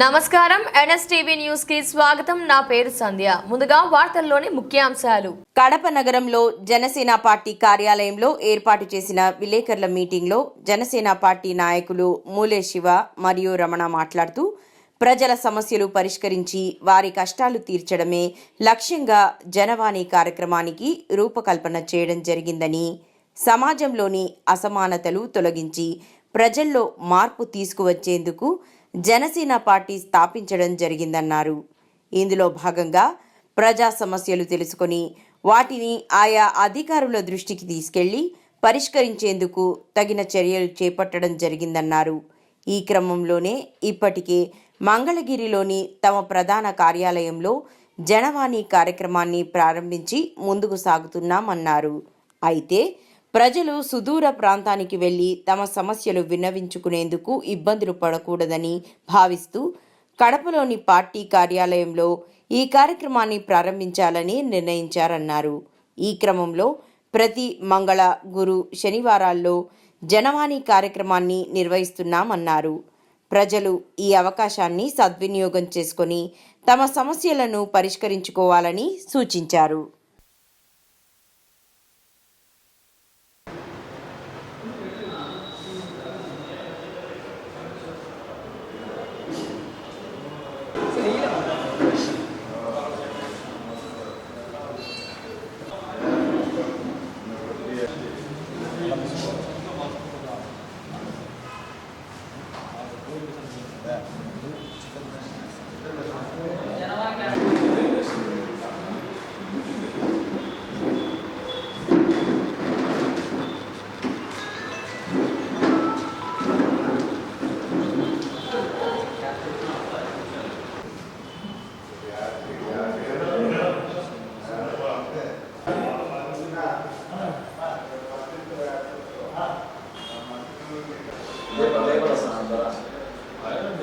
నమస్కారం. ఎన్ఎస్టీవీ న్యూస్కి స్వాగతం. నా పేరు సంధ్య. ముందుగా వార్తల్లోని ముఖ్యాంశాలు. కడప నగరంలో జనసేన పార్టీ కార్యాలయంలో ఏర్పాటు చేసిన విలేకరుల మీటింగ్లో జనసేన పార్టీ నాయకులు మూలే శివ మరియు రమణ మాట్లాడుతూ ప్రజల సమస్యలు పరిష్కరించి వారి కష్టాలు తీర్చడమే లక్ష్యంగా జనవాణి కార్యక్రమానికి రూపకల్పన చేయడం జరిగిందని సమాజంలోని అసమానతలు తొలగించి ప్రజల్లో మార్పు తీసుకువచ్చేందుకు జనసేన పార్టీ స్థాపించడం జరిగిందన్నారు. ఇందులో భాగంగా ప్రజా సమస్యలు తెలుసుకొని వాటిని ఆయా అధికారుల దృష్టికి తీసుకెళ్ళి పరిష్కరించేందుకు తగిన చర్యలు చేపట్టడం జరిగిందన్నారు. ఈ క్రమంలోనే ఇప్పటికే మంగళగిరిలోని తమ ప్రధాన కార్యాలయంలో జనవాణి కార్యక్రమాన్ని ప్రారంభించి ముందుకు సాగుతున్నామన్నారు. అయితే ప్రజలు సుదూర ప్రాంతానికి వెళ్ళి తమ సమస్యలు విన్నవించుకునేందుకు ఇబ్బందులు పడకూడదని భావిస్తూ కడపలోని పార్టీ కార్యాలయంలో ఈ కార్యక్రమాన్ని ప్రారంభించాలని నిర్ణయించారన్నారు. ఈ క్రమంలో ప్రతి మంగళ గురు శనివారాల్లో జనవాణి కార్యక్రమాన్ని నిర్వహిస్తున్నామన్నారు. ప్రజలు ఈ అవకాశాన్ని సద్వినియోగం చేసుకొని తమ సమస్యలను పరిష్కరించుకోవాలని సూచించారు. Да, да, да.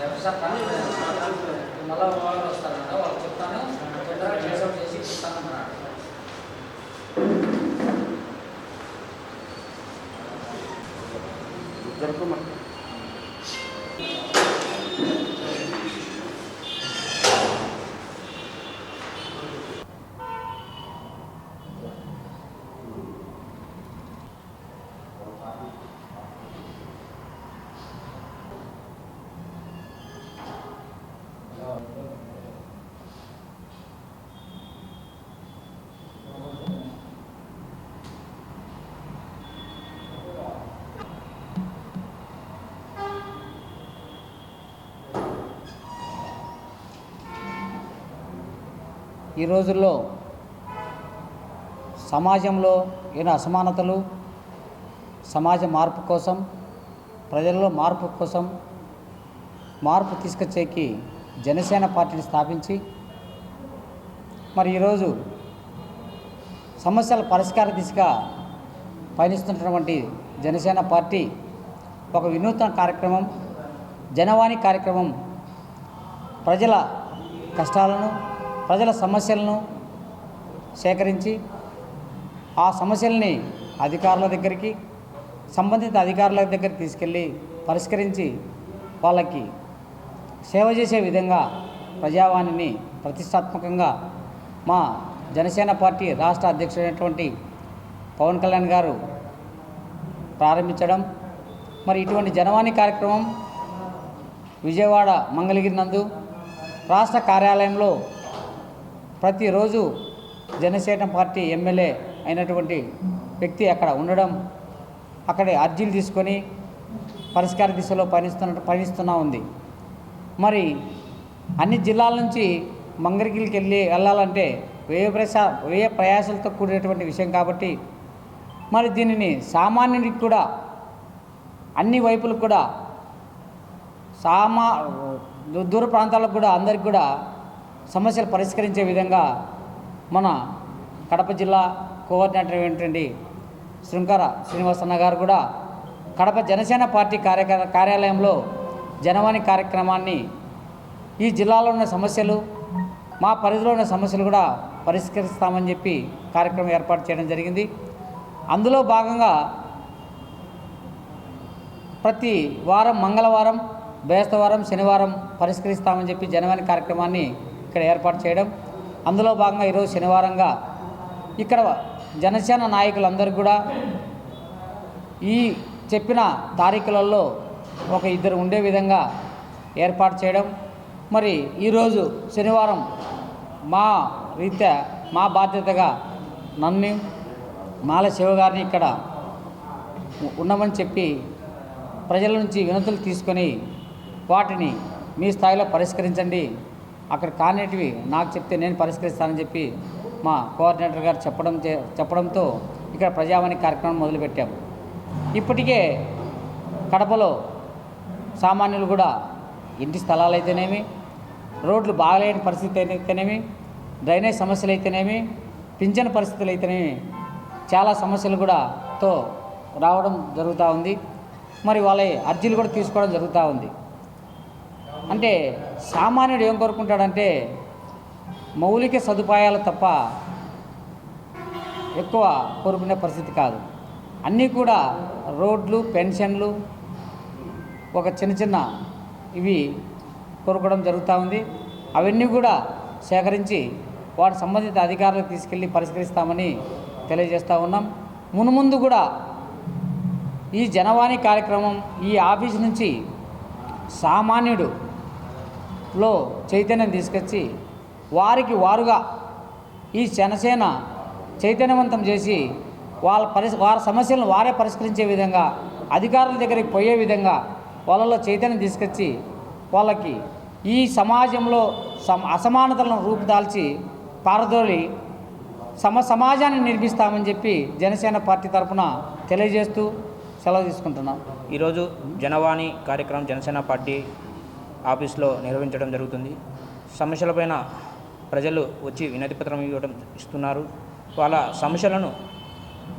మళ్ళీ వాళ్ళు వస్తారంట వాళ్ళు చెప్తాను. తొందరగా ట్రేస్అవుట్ చేసి చెప్తానన్నాడు. ఈ రోజుల్లో సమాజంలో ఎన్నో అసమానతలు సమాజ మార్పు కోసం ప్రజల్లో మార్పు కోసం మార్పు తీసుకొచ్చేకి జనసేన పార్టీని స్థాపించి మరి ఈరోజు సమస్యల పరిష్కార దిశగా పయనిస్తున్నటువంటి జనసేన పార్టీ ఒక వినూత్న కార్యక్రమం జనవాణి కార్యక్రమం ప్రజల కష్టాలను ప్రజల సమస్యలను సేకరించి ఆ సమస్యల్ని అధికారుల దగ్గరికి సంబంధిత అధికారుల దగ్గరికి తీసుకెళ్ళి పరిష్కరించి వాళ్ళకి సేవ చేసే విధంగా ప్రజావాణిని ప్రతిష్టాత్మకంగా మా జనసేన పార్టీ రాష్ట్ర అధ్యక్షుడైనటువంటి పవన్ కళ్యాణ్ గారు ప్రారంభించడం మరి ఇటువంటి జనవాణి కార్యక్రమం విజయవాడ మంగళగిరి నందు రాష్ట్ర కార్యాలయంలో ప్రతిరోజు జనసేన పార్టీ ఎమ్మెల్యే అయినటువంటి వ్యక్తి అక్కడ ఉండడం అక్కడ అర్జీలు తీసుకొని పరిష్కార దిశలో పనిస్తున్నట్టు పయనిస్తున్నా ఉంది. మరి అన్ని జిల్లాల నుంచి మంగళగిరికి వెళ్ళి వెళ్ళాలంటే వ్యయ ప్రసా వ్యయ ప్రయాసాలతో కూడినటువంటి విషయం కాబట్టి మరి దీనిని సామాన్యుడికి కూడా అన్ని వైపులకు కూడా సామా దూర ప్రాంతాలకు కూడా అందరికి కూడా సమస్యలు పరిష్కరించే విధంగా మన కడప జిల్లా కోఆర్డినేటర్ అయినటువంటి శృంగార శ్రీనివాసన్న గారు కూడా కడప జనసేన పార్టీ కార్యక కార్యాలయంలో జనవాణి కార్యక్రమాన్ని ఈ జిల్లాలో ఉన్న సమస్యలు మా పరిధిలో ఉన్న సమస్యలు కూడా పరిష్కరిస్తామని చెప్పి కార్యక్రమం ఏర్పాటు చేయడం జరిగింది. అందులో భాగంగా ప్రతి వారం మంగళవారం బేస్తవారం శనివారం పరిష్కరిస్తామని చెప్పి జనవాణి కార్యక్రమాన్ని ఇక్కడ ఏర్పాటు చేయడం. అందులో భాగంగా ఈరోజు శనివారంగా ఇక్కడ జనసేన నాయకులందరూ కూడా ఈ చెప్పిన తారీఖులలో ఒక ఇద్దరు ఉండే విధంగా ఏర్పాటు చేయడం. మరి ఈరోజు శనివారం మా రీత్యా మా బాధ్యతగా నన్ను మాల శివగారిని ఇక్కడ ఉన్నామని చెప్పి ప్రజల నుంచి వినతులు తీసుకొని వాటిని మీ స్థాయిలో పరిష్కరించండి. అక్కడ కానేటివి నాకు చెప్తే నేను పరిష్కరిస్తానని చెప్పి మా కోఆర్డినేటర్ గారు చెప్పడం చే- చెప్పడంతో ఇక్కడ ప్రజావాణి కార్యక్రమం మొదలుపెట్టాము. ఇప్పటికే కడపలో సామాన్యులు కూడా ఇంటి స్థలాలు అయితేనేమి రోడ్లు బాగలేని పరిస్థితి అయితేనేమి డ్రైనేజ్ సమస్యలు అయితేనేమి పింఛన్ పరిస్థితులు అయితేనేమి చాలా సమస్యలు కూడా తో రావడం జరుగుతూ ఉంది. మరి వాళ్ళ అర్జీలు కూడా తీసుకోవడం జరుగుతూ ఉంది. అంటే సామాన్యుడు ఏం కోరుకుంటాడంటే మౌలిక సదుపాయాలు తప్ప ఎక్కువ కోరుకునే పరిస్థితి కాదు. అన్నీ కూడా రోడ్లు పెన్షన్లు ఒక చిన్న చిన్న ఇవి కోరుకోవడం జరుగుతూ ఉంది. అవన్నీ కూడా సేకరించి వాటి సంబంధిత అధికారులకు తీసుకెళ్ళి పరిష్కరిస్తామని తెలియజేస్తూ ఉన్నాం. మునుముందు కూడా ఈ జనవాణి కార్యక్రమం ఈ ఆఫీస్ నుంచి సామాన్యుడు లో చైతన్యం తీసుకొచ్చి వారికి వారుగా ఈ జనసేన చైతన్యవంతం చేసి వాళ్ళ పరిస్ వారి సమస్యలను వారే పరిష్కరించే విధంగా అధికారుల దగ్గరికి పోయే విధంగా వాళ్ళలో చైతన్యం తీసుకొచ్చి వాళ్ళకి ఈ సమాజంలో సమ అసమానతలను రూపుదాల్చి పారదోలి సమ సమాజాన్ని నిర్మిస్తామని చెప్పి జనసేన పార్టీ తరఫున తెలియజేస్తూ సెలవు తీసుకుంటున్నాం. ఈరోజు జనవాణి కార్యక్రమం జనసేన పార్టీ ఆఫీస్లో నిర్వహించడం జరుగుతుంది. సమస్యలపైన ప్రజలు వచ్చి వినతిపత్రం ఇవ్వడం ఇస్తున్నారు. వాళ్ళ సమస్యలను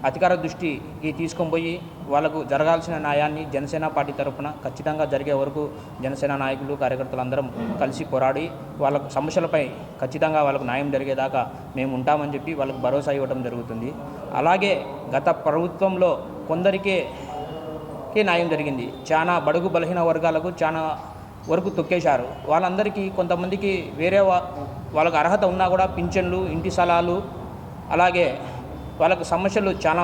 అధికార దృష్టికి తీసుకొని వాళ్ళకు జరగాల్సిన న్యాయాన్ని జనసేన పార్టీ తరఫున ఖచ్చితంగా జరిగే వరకు జనసేన నాయకులు కార్యకర్తలు అందరం కలిసి పోరాడి వాళ్ళ సమస్యలపై ఖచ్చితంగా వాళ్ళకు న్యాయం జరిగేదాకా మేము ఉంటామని చెప్పి వాళ్ళకు భరోసా ఇవ్వడం జరుగుతుంది. అలాగే గత ప్రభుత్వంలో కొందరికే న్యాయం జరిగింది. చాలా బడుగు బలహీన వర్గాలకు చాలా వరకు తొక్కేశారు. వాళ్ళందరికీ కొంతమందికి వేరే వా- వాళ్ళకు అర్హత ఉన్నా కూడా పింఛన్లు ఇంటి స్థలాలు అలాగే వాళ్ళకు సమస్యలు చాలా